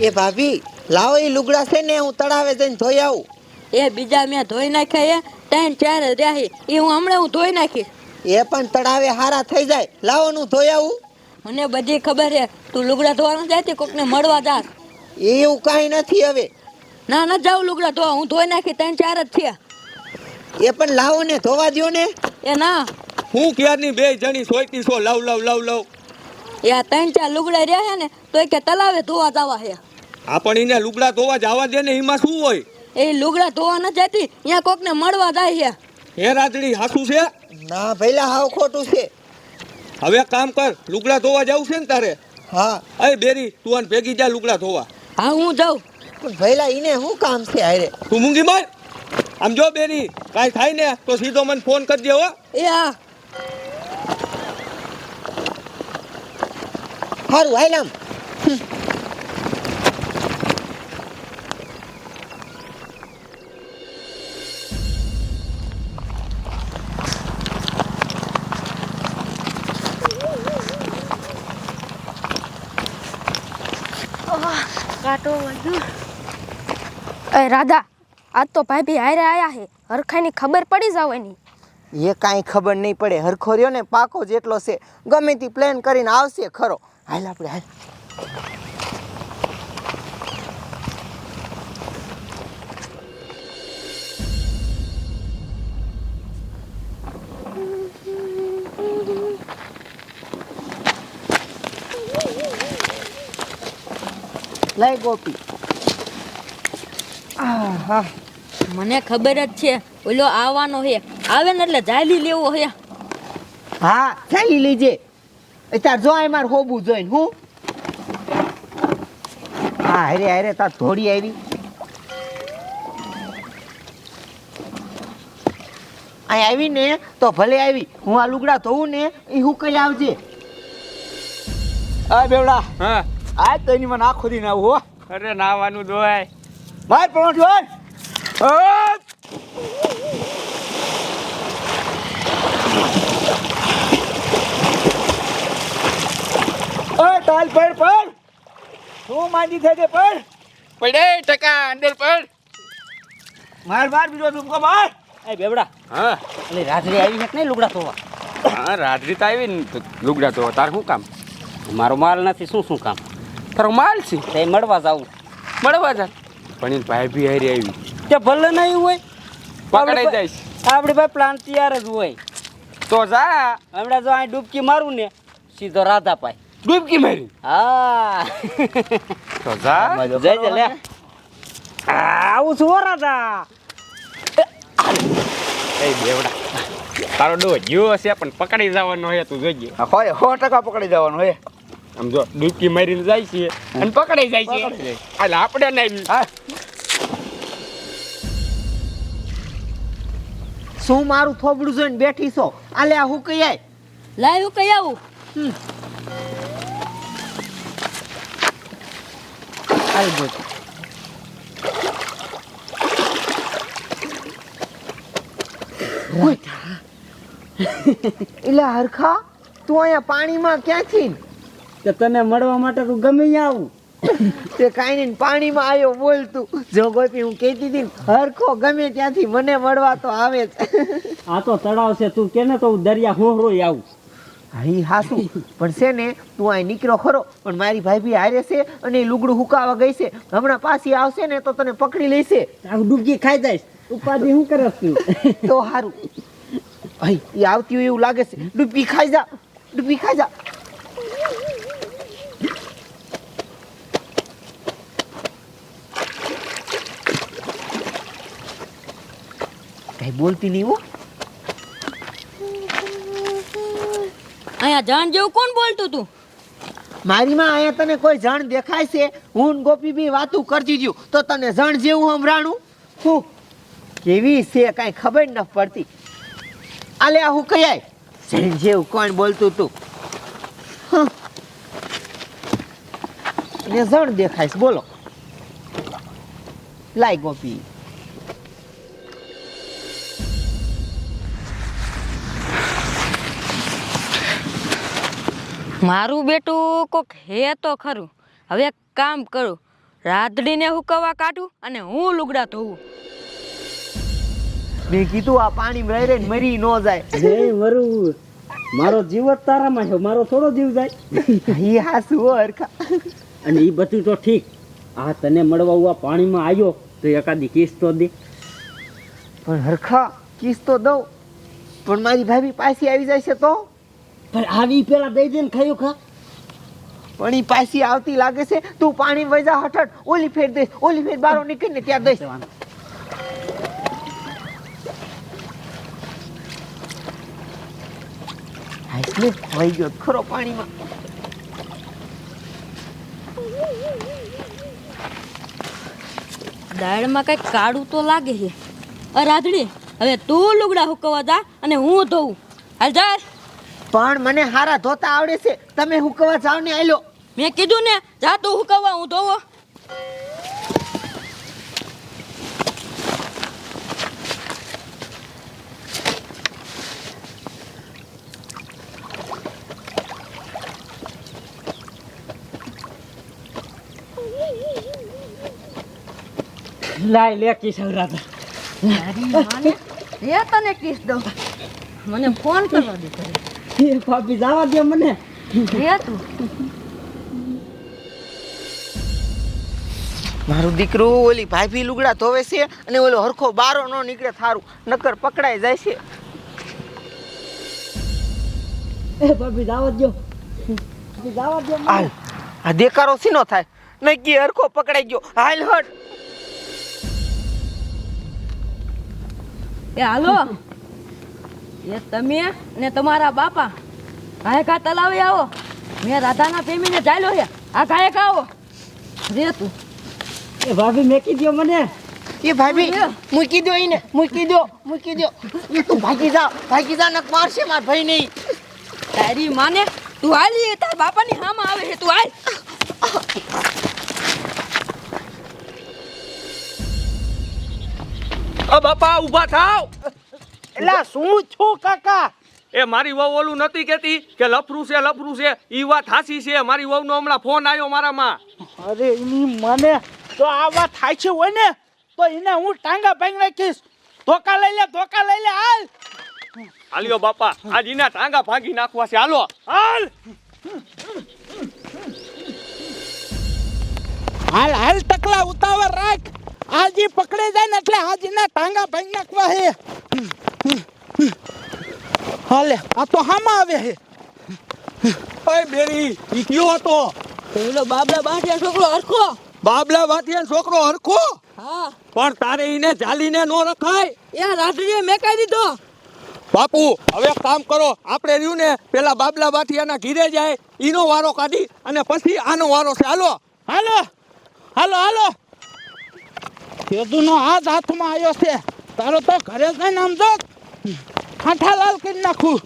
એ ભાભી લાવો એ લુગડા છે ને હું તળાવે જઈને ધોઈ આવું. એ બીજા મેં ધોઈ નાખ્યા એ ત્રણ ચાર જ રહ્યા એ હું હમણાં હું ધોઈ નાખીશ. એ પણ તળાવે હારા થઈ જાય. લાવો ને હું ધોઈ આવું. મને બધી ખબર છે. તું લુગડા ધોવાનું જાય કોકને મળવા જા. એવું કાંઈ નથી હવે. ના ના જાઉં લુગડા ધોવા. હું ધોઈ નાખી ત્રણ ચાર જ થયા. એ પણ લાવો ને ધોવા દ્યો ને. એ ના. હું ક્યારની બે જણી સોયતી છો? લાવ લાવ લાવ લાવ. એ આ ત્રણ ચાર લુગડા રહ્યા છે ને તો કે તલાવે ધોવા જવા છે. આ પણ એને લુગડા ધોવા જવા દે ને એમાં શું હોય? એ લુગડા ધોવા ન જતી અહીંયા કોકને મળવા જાય છે હે રાજડી હાસું છે? ના ભઈલા હાવ ખોટું છે. હવે કામ કર લુગડા ધોવા જવું છે ને તારે? હા. અરે બેરી તું આને ભેગી જા લુગડા ધોવા. હા હું જાઉં. પણ ભઈલા ઈને શું કામ છે હારે? તું મૂંગી માર. આમ જો બેરી કાંઈ થાય ને તો સીધો મને ફોન કરજે હો. એ હા. સારું હાલામ એ રાધા આજ તો ભાભી હારે આયા હે. હરખાની ખબર પડી જાવ એની. એ કાંઈ ખબર નહીં પડે. હરખો રહ્યો ને, પાકો જેટલો છે, ગમે તે પ્લાન કરીને આવશે ખરો. હાલ આપણે હાલ. લઈ ગોપી. આહા. મને ખબર જ છે ઓલો આવવાનો હે. આવે ને એટલે જાલી લેવો હે. હા ચાલી લેજે. તાર જો માર હોબું જોઈને હું? હા હરે હરે તાર થોડી આવી. અહીં આવી ને તો ભલે આવી. હું આ લુગડા ધોઉં ને એ હું કઈ આવજે. આ બેવડા. હા. આજ તો એની મને આખો દી નાવું હો. અરે નાવાનું દોય માર પરોઠ હોય ઓય તાલ પડ પડ શું માંડી થઈ દે પડ પડે ટકા અંદર પડ માર માર બીજો તુમકો માર. એ બેવડા હા. એટલે રાત્રે આવી છે નહીં લુગડા ધોવા? હા રાત્રે તો આવી ને લુગડા ધોવા. તાર શું કામ? મારો માલ નથી શું શું કામ? તારો માલ છે? તે મળવા જાવું મળવા જા. પણ ભાઈ બી હારી આવી. તે ભલે નહીં હોય પકડાઈ જઈશ. આપણી ભાઈ પ્લાન તૈયાર જ હોય. તો જા. હમણાં જો અહીં ડૂબકી મારું ને સીધો રાધા પાય ડૂબકી મારી? હા. તો જા. જઈ જ લે. આવું છું હો રાધા. એ બેવડા. તારો ડો જીવો હશે પણ પકડી જવાનો હે તું જોજે. હોય સો ટકા પકડી જવાનું હોય આમ જો ડૂબકી મારીને જાય છે અને પકડાઈ જાય છે. એટલે આપણે નહીં શું મારું થોબડું જોઈને બેઠી છો? આલે આ હું કઈ આય? લાય હું કઈ આવું? હાલ બોલ. એટલે હરખા તું અહીંયા પાણીમાં ક્યાંથી તો તને મળવા માટે તું ગમે આવું. તે કાંઈ નહીં પાણીમાં આવ્યો બોલ તું જો ગોપી હું કહેતી હતી હરખો ગમે ત્યાંથી મને મળવા તો આવે જ. આ તો તળાવ છે તું કેને તો હું દરિયા હોહરો આવું. હા હાસું. પણ છે ને તું અહીં નીકળો ખરો. પણ મારી ભાઈ હારે છે અને લુગડું હુકાવા ગઈ છે. હમણાં પાછી આવશે ને તો તને પકડી લેશે. હું ડૂબકી ખાઈ જઈશ ઉપાધિ શું કરે તું? તો સારું અહીં એ આવતી હોય એવું લાગે છે. ડૂબકી ખાઈ જા. ડૂબકી ખાઈ જા. કઈ બોલતી નહીં હો. અહીંયા જાણ જેવું કોણ બોલતું તું? મારી માં અહીંયા તને કોઈ જણ દેખાય છે? હું ગોપી બી વાતું કરતી ગયું તો તને જણ જેવું હમરાણું? હું? કેવી છે? કાંઈ ખબર ન પડતી. આલે હું કયાય જણ જેવું કોણ બોલતું તું. ને જણ દેખાય બોલો. લાય ગોપી. મારું બેટું કોક હે તો ખરું. હવે એક કામ કરું. રાતડીને હુકવવા કાઢું અને હું લુગડા ધોવું. મેં કીધું આ પાણી રહી રહીને મરી ન જાય. જય મરું મારો જીવ જ તારામાં છે મારો થોડો જીવ જાય. એ હાસુ હો હરખા. અને એ બધું તો ઠીક. આ તને મળવા હું આ પાણીમાં આવ્યો તો એકાદી કિસ તો દે. પણ હરખા કિસ તો દઉં. પણ મારી ભાભી પાછી આવી જાય છે તો? પણ આવી પેલા દઈ દે ને ખાયું ખા? પણ એ પાછી આવતી લાગે છે તું પાણી વજા હઠટ ઓલી ફેર દઈશ ઓલી ફેર બારો નીકળીને ત્યાં દઈશ. વહી ગયો? ખરો પાણીમાં. દાળમાં કઈ કાળું તો લાગે છે. અ રાધડી હવે તું લુગડા હુકવવા જા અને હું ધોઉં. હાલ જા. પણ મને હારા ધોતા આવડે છે. તમે હું કવા જાવ ને આયલો. મેં કીધું ને જા તું હુકવા હું ધોવો. લાય લે કિસ રાધા એ તને કિસ દઉં. મને ફોન કરવા દે એ ભાભી જવા દે મને. એ તું. મારું દીકરું ઓલી ભાભી લુગડા ધોવે છે અને ઓલો હરખો બારો નો નીકળે થારું. નકર પકડાઈ જાય છે. એ ભાભી જવા દો જવા દો હાલ. આ દેકારો સીનો થાય? નક્કી હરખો પકડાઈ ગયો. હાલ હટ. એ હાલો. એ તમે ને તમારા બાપા કાયકા તલાવે આવો. મેં રાધાના પ્રેમીને ચાલ્યો છે. આ કાયકા આવો. રે તું. એ ભાભી મેકી દો મને. એ ભાભી મૂકી દો એને મૂકી દો મૂકી દો એ તું ભાગી જા ભાગી જા નક મારશે માર ભાઈ નહીં. તારી માને તું હાલી તાર બાપાની હામાં આવે છે. તું હાલ. અ બાપા ઊભા થાવ. એલા શું છું કાકા? એ મારી વહુ ઓલું નથી કહેતી કે લફરું છે લફરું છે. ઈ વાત હાસી છે. મારી વહુનો હમણાં ફોન આવ્યો મારામાં. અરે એની મને તો આ વાત થાય છે હોય ને તો એને હું ટાંગા ભાંગી નાખીશ. ધોકા લઈ લે ધોકા લઈ લે હાલ. હાલ્યો બાપા આજ એના ટાંગા ભાંગી નાખવા છે. હાલો. હાલ. હાલ હાલ ટકલા ઉતાવળ રાખ. આજી પકડે જાય ને એટલે આજીના ટાંગા ભાંગી નાખવા હે હાલે આ તો હામાં આવે હે. ઓય બેરી ઈ કયો હતો? પેલો બાબલા બાટિયા છોકરો હરખો. બાબલા બાટિયા છોકરો હરખો? હા. પણ તારે ઈને જાલીને નો રખાય? એ રાત્રિએ મેકાઈ દીધો. બાપુ હવે એક કામ કરો આપણે રહ્યું ને પેલા બાબલા બાટિયાના ઘીરે જાય ઈનો વારો કાઢી અને પછી આનો વારો છે. હાલો. હાલો. હાલો હાલો. કેદુનો હાથ હાથમાં આવ્યો છે. તારો તો ઘરે જઈને આમ જો ખાંઠા લાલ કરી નાખું.